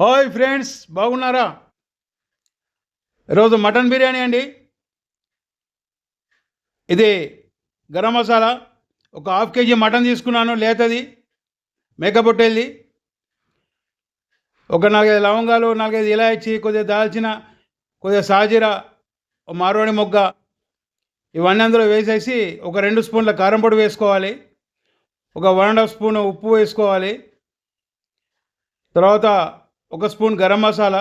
Hi friends బాగున్నారా? ఈరోజు mutton biryani అండి. ఇది గరం మసాలా ఒక హాఫ్ కేజీ మటన్ తీసుకున్నాను లేతది మేకపొట్టేది ఒక నాలుగైదు లవంగాలు నాలుగైదు ఇలాచి కొద్దిగా దాల్చిన కొద్దిగా సాజీరా మార్వాడి మారోడి మొగ్గ. ఇవన్నీ అందులో వేసేసి ఒక రెండు స్పూన్ల కారం పొడి వేసుకోవాలి. ఒక వన్ అండ్ హాఫ్ స్పూన్ ఉప్పు వేసుకోవాలి. తర్వాత ఒక స్పూన్ గరం మసాలా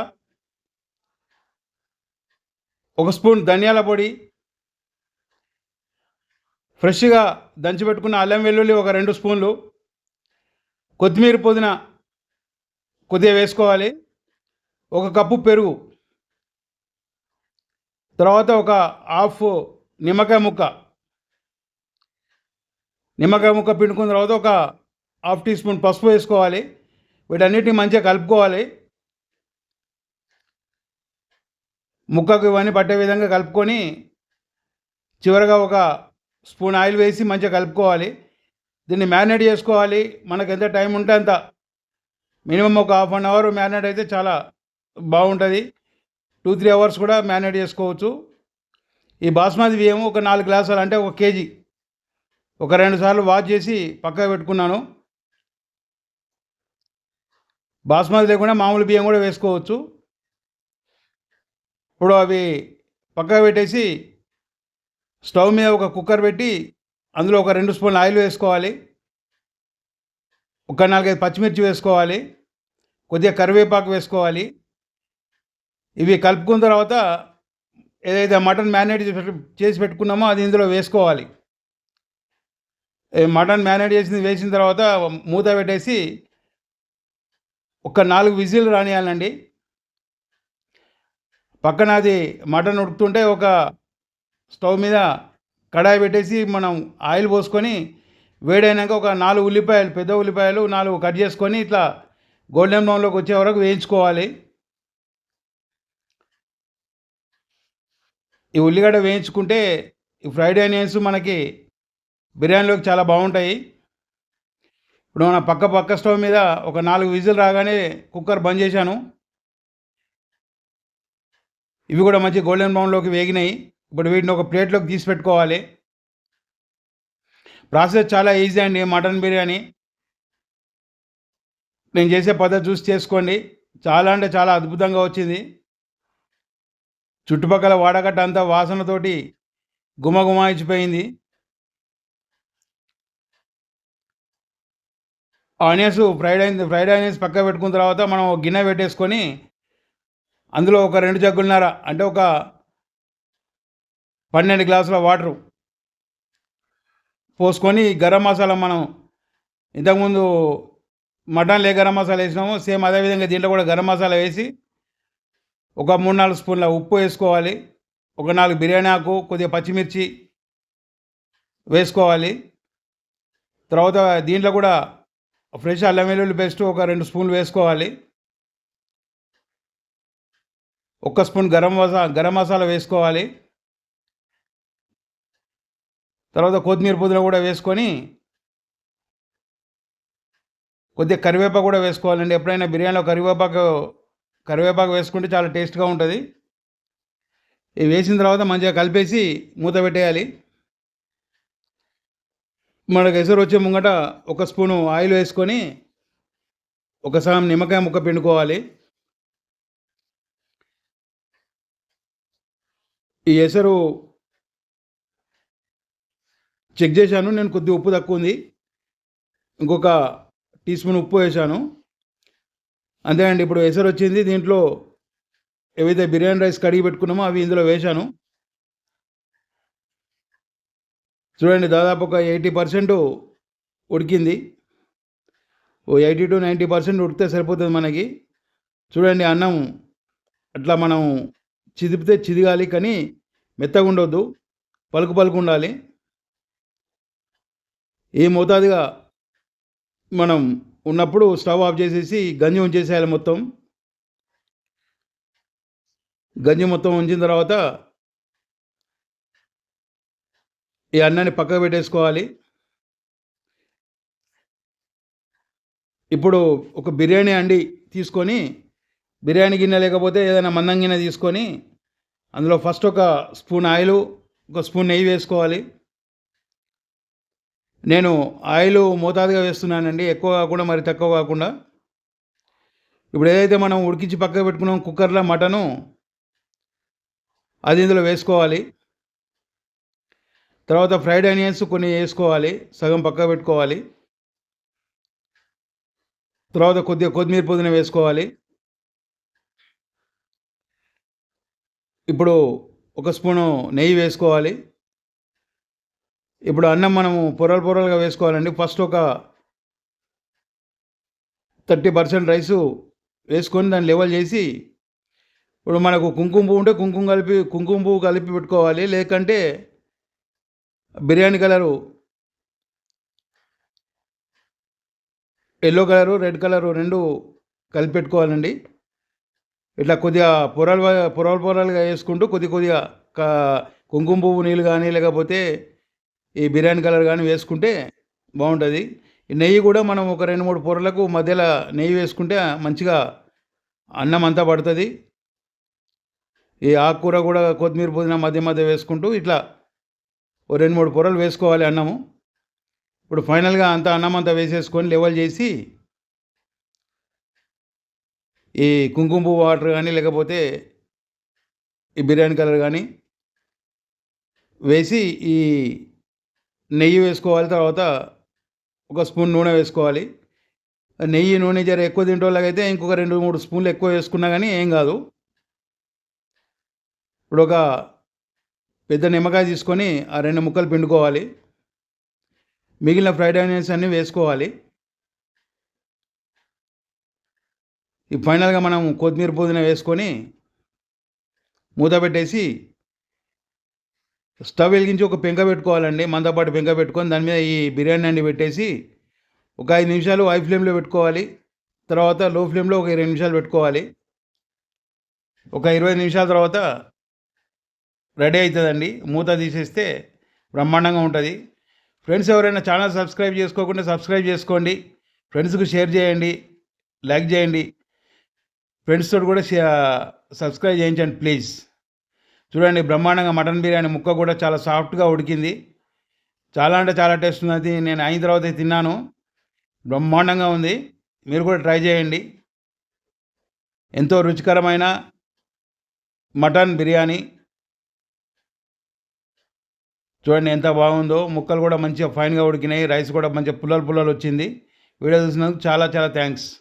ఒక స్పూన్ ధనియాల పొడి ఫ్రెష్గా దంచిపెట్టుకున్న అల్లం వెల్లుల్లి ఒక రెండు స్పూన్లు కొత్తిమీర పుదీనా కొద్దిగా వేసుకోవాలి ఒక కప్పు పెరుగు తర్వాత ఒక హాఫ్ నిమ్మకాయ ముక్క నిమ్మకాయ ముక్క పిండుకున్న తర్వాత ఒక హాఫ్ టీ స్పూన్ పసుపు వేసుకోవాలి వీటన్నిటిని మంచిగా కలుపుకోవాలి. ముక్కకు ఇవన్నీ పట్టే విధంగా కలుపుకొని చివరగా ఒక స్పూన్ ఆయిల్ వేసి మంచిగా కలుపుకోవాలి. దీన్ని మ్యారినేట్ చేసుకోవాలి. మనకు ఎంత టైం ఉంటే అంత. మినిమం ఒక హాఫ్ అన్ అవర్ మ్యారినేట్ అయితే చాలా బాగుంటుంది. టూ త్రీ అవర్స్ కూడా మ్యారినేట్ చేసుకోవచ్చు. ఈ బాస్మతి బియ్యం ఒక నాలుగు గ్లాసులు అంటే ఒక కేజీ. ఒక రెండు సార్లు వాష్ చేసి పక్కకు పెట్టుకున్నాను. బాస్మతి లేకుండా మామూలు బియ్యం కూడా వేసుకోవచ్చు. ఇప్పుడు అవి పక్కకు పెట్టేసి స్టవ్ మీద ఒక కుక్కర్ పెట్టి అందులో ఒక రెండు స్పూన్లు ఆయిల్ వేసుకోవాలి. ఒక నాలుగైదు పచ్చిమిర్చి వేసుకోవాలి. కొద్దిగా కరివేపాకు వేసుకోవాలి. ఇవి కలుపుకున్న తర్వాత ఏదైతే మటన్ మ్యారినేట్ చేసి చేసి పెట్టుకున్నామో అది ఇందులో వేసుకోవాలి. మటన్ మ్యారినేట్ చేసింది వేసిన తర్వాత మూత పెట్టేసి ఒక నాలుగు విజిల్ రానియాలండి. పక్కన అది మటన్ ఉడుకుతుంటే ఒక స్టవ్ మీద కడాయి పెట్టేసి మనం ఆయిల్ పోసుకొని వేడైనాక ఒక నాలుగు ఉల్లిపాయలు పెద్ద ఉల్లిపాయలు నాలుగు కట్ చేసుకొని ఇట్లా గోల్డెన్ బ్రౌన్లోకి వచ్చే వరకు వేయించుకోవాలి. ఈ ఉల్లిగడ్డ వేయించుకుంటే ఈ ఫ్రైడ్ ఆనియన్స్ మనకి బిర్యానీలోకి చాలా బాగుంటాయి. ఇప్పుడు మన పక్క పక్క స్టవ్ మీద ఒక నాలుగు విజిల్ రాగానే కుక్కర్ బంద్ చేశాను. ఇవి కూడా మంచి గోల్డెన్ బ్రౌన్లోకి వేగినాయి. ఇప్పుడు వీటిని ఒక ప్లేట్లోకి తీసి పెట్టుకోవాలి. ప్రాసెస్ చాలా ఈజీ అండి మటన్ బిర్యానీ. నేను చేసే పద్ధతి చూసి చేసుకోండి. చాలా అంటే చాలా అద్భుతంగా వచ్చింది. చుట్టుపక్కల వాడగట్ట అంతా వాసనతోటి గుమగుమాయించిపోయింది ఆనియన్స్ ఫ్రైడ్ అయింది ఫ్రైడ్ ఆనియన్స్ పక్క పెట్టుకున్న తర్వాత మనం గిన్నె పెట్టేసుకొని అందులో ఒక రెండు జగ్గులున్నర? అంటే ఒక పన్నెండు గ్లాసుల వాటరు పోసుకొని గరం మసాలా మనం ఇంతకుముందు మటన్లో లే గరం మసాలా వేసినాము. సేమ్ అదేవిధంగా దీంట్లో కూడా గరం మసాలా వేసి ఒక మూడు నాలుగు స్పూన్ల ఉప్పు వేసుకోవాలి. ఒక నాలుగు బిర్యానీ ఆకు కొద్దిగా పచ్చిమిర్చి వేసుకోవాలి. తర్వాత దీంట్లో కూడా ఫ్రెష్ అల్లం వెల్లుల్లి పేస్ట్ ఒక రెండు స్పూన్లు వేసుకోవాలి. ఒక్క స్పూన్ గరం మసా గరం మసాలా వేసుకోవాలి. తర్వాత కొత్తిమీర పుదీనా కూడా వేసుకొని కొద్దిగా కరివేపాకు కూడా వేసుకోవాలండి. ఎప్పుడైనా బిర్యానీలో కరివేపాకు కరివేపాకు వేసుకుంటే చాలా టేస్ట్గా ఉంటుంది. ఇవి వేసిన తర్వాత మంచిగా కలిపేసి మూత పెట్టేయాలి. మనకు ఎసరు వచ్చే ముంగట ఒక స్పూను ఆయిల్ వేసుకొని ఒక సగం నిమ్మకాయ ముక్క పిండుకోవాలి. ఈ ఎసరు చెక్ చేశాను నేను కొద్దిగా ఉప్పు తక్కువ ఉంది. ఇంకొక టీ స్పూన్ ఉప్పు వేసాను అంతే అండి ఇప్పుడు ఎసరు వచ్చింది దీంట్లో ఏవైతే బిర్యానీ రైస్ కడిగి పెట్టుకున్నామో అవి ఇందులో వేశాను. చూడండి దాదాపు ఒక ఎయిటీ పర్సెంట్ ఉడికింది. ఓ ఎయిటీ టు నైంటీ పర్సెంట్ ఉడికితే సరిపోతుంది మనకి. చూడండి అన్నం అట్లా మనం చిదిపితే చిదిగాలి కానీ మెత్తగా ఉండొద్దు పలుకు పలుకు ఉండాలి. ఏ మోతాదుగా మనం ఉన్నప్పుడు స్టవ్ ఆఫ్ చేసేసి గంజి ఉంచేసేయాలి మొత్తం. గంజి మొత్తం ఉంచిన తర్వాత ఈ అన్నాన్ని పక్కకు పెట్టేసుకోవాలి. ఇప్పుడు ఒక బిర్యానీ అండి తీసుకొని బిర్యానీ గిన్నె లేకపోతే ఏదైనా మందం గిన్నె తీసుకొని అందులో ఫస్ట్ ఒక స్పూన్ ఆయిల్ ఒక స్పూన్ నెయ్యి వేసుకోవాలి. నేను ఆయిల్ మోతాదుగా వేస్తున్నానండి ఎక్కువ కాకుండా మరి తక్కువ కాకుండా. ఇప్పుడు ఏదైతే మనం ఉడికించి పక్కకు పెట్టుకున్నాం కుక్కర్లో మటను అది ఇందులో వేసుకోవాలి. తర్వాత ఫ్రైడ్ ఆనియన్స్ కొన్ని వేసుకోవాలి సగం పక్క పెట్టుకోవాలి. తర్వాత కొద్దిగా కొత్తిమీర పుదీనా వేసుకోవాలి. ఇప్పుడు ఒక స్పూను నెయ్యి వేసుకోవాలి. ఇప్పుడు అన్నం మనము పొరలు పొరలుగా వేసుకోవాలండి. ఫస్ట్ ఒక థర్టీ పర్సెంట్ రైసు వేసుకొని దాన్ని లెవెల్ చేసి ఇప్పుడు మనకు కుంకుమ పువ్వు ఉంటే కుంకుమ కలిపి కుంకుమ పువ్వు కలిపి పెట్టుకోవాలి. లేకంటే biryani colour yellow colour red colour రెండు కలిపి పెట్టుకోవాలండి. ఇట్లా కొద్దిగా పొరలు పొరలు పొరలుగా వేసుకుంటూ కొద్ది కొద్దిగా కుంకుమ పువ్వు నీళ్ళు కానీ లేకపోతే ఈ బిర్యానీ కలర్ కానీ వేసుకుంటే బాగుంటుంది. ఈ నెయ్యి కూడా మనం ఒక రెండు మూడు పొరలకు మధ్యలో నెయ్యి వేసుకుంటే మంచిగా అన్నం అంతా పడుతుంది. ఈ ఆకుకూర కూడా కొత్తిమీర పుదీనా మధ్య మధ్య వేసుకుంటూ ఇట్లా ఓ రెండు మూడు పొరలు వేసుకోవాలి అన్నము. ఇప్పుడు ఫైనల్గా అంత అన్నం అంతా వేసేసుకొని లెవెల్ చేసి ఈ కుంకుమ పువ్వు వాటర్ కానీ లేకపోతే ఈ బిర్యానీ కలర్ కానీ వేసి ఈ నెయ్యి వేసుకోవాలి. తర్వాత ఒక స్పూన్ నూనె వేసుకోవాలి. నెయ్యి నూనె జర ఎక్కువ తింటోళ్ళకైతే ఇంకొక రెండు మూడు స్పూన్లు ఎక్కువ వేసుకున్నా కానీ ఏం కాదు. ఇప్పుడు ఒక పెద్ద నిమ్మకాయ తీసుకొని ఆ రెండు ముక్కలు పిండుకోవాలి. మిగిలిన ఫ్రైడ్ ఆనియన్స్ అన్నీ వేసుకోవాలి. ఈ ఫైనల్గా మనం కొత్తిమీర పుదీనా వేసుకొని మూత పెట్టేసి స్టవ్ వెలిగించి ఒక పెంక పెట్టుకోవాలండి. మందపాటి పెంక పెట్టుకొని దాని మీద ఈ బిర్యానీ అండి పెట్టేసి ఒక ఐదు నిమిషాలు హై ఫ్లేమ్లో పెట్టుకోవాలి. తర్వాత లో ఫ్లేమ్లో ఒక ఇరవై నిమిషాలు పెట్టుకోవాలి. ఒక ఇరవై నిమిషాల తర్వాత రెడీ అవుతుందండి. మూత తీసేస్తే బ్రహ్మాండంగా ఉంటుంది. ఫ్రెండ్స్ ఎవరైనా ఛానల్ సబ్స్క్రైబ్ చేసుకోకుండా సబ్స్క్రైబ్ చేసుకోండి. ఫ్రెండ్స్కి షేర్ చేయండి. లైక్ చేయండి. ఫ్రెండ్స్ తోటి కూడా సబ్స్క్రైబ్ చేయించండి ప్లీజ్. చూడండి బ్రహ్మాండంగా మటన్ బిర్యానీ ముక్క కూడా చాలా సాఫ్ట్గా ఉడికింది. చాలా అంటే చాలా టేస్ట్ ఉన్నది. నేను అయిన తర్వాత తిన్నాను. బ్రహ్మాండంగా ఉంది. మీరు కూడా ట్రై చేయండి. ఎంతో రుచికరమైన మటన్ బిర్యానీ. చూడండి ఎంత బాగుందో. ముక్కలు కూడా మంచిగా ఫైన్గా ఉడికినాయి. రైస్ కూడా మంచిగా పుల్లలు పుల్లలు వచ్చింది. వీడియో చూసినందుకు చాలా చాలా థ్యాంక్స్.